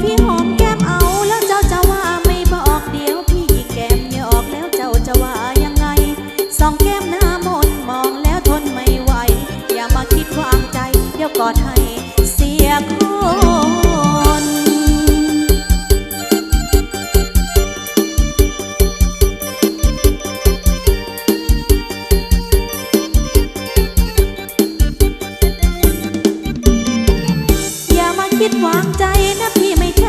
love you. คิดวางใจนะพี่ไม่เท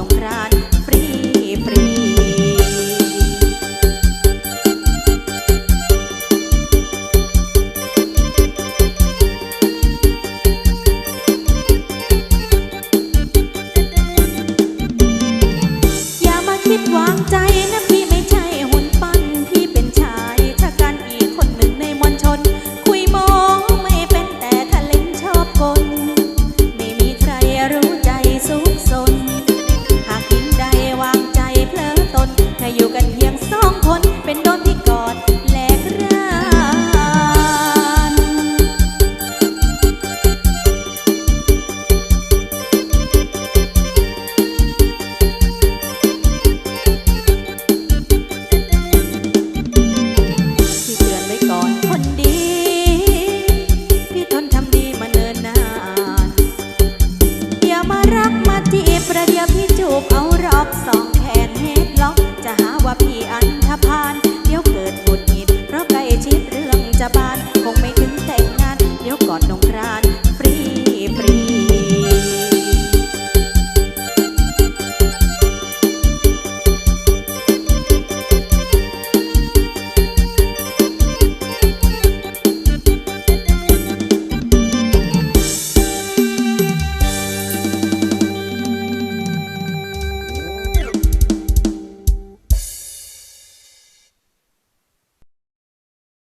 não pra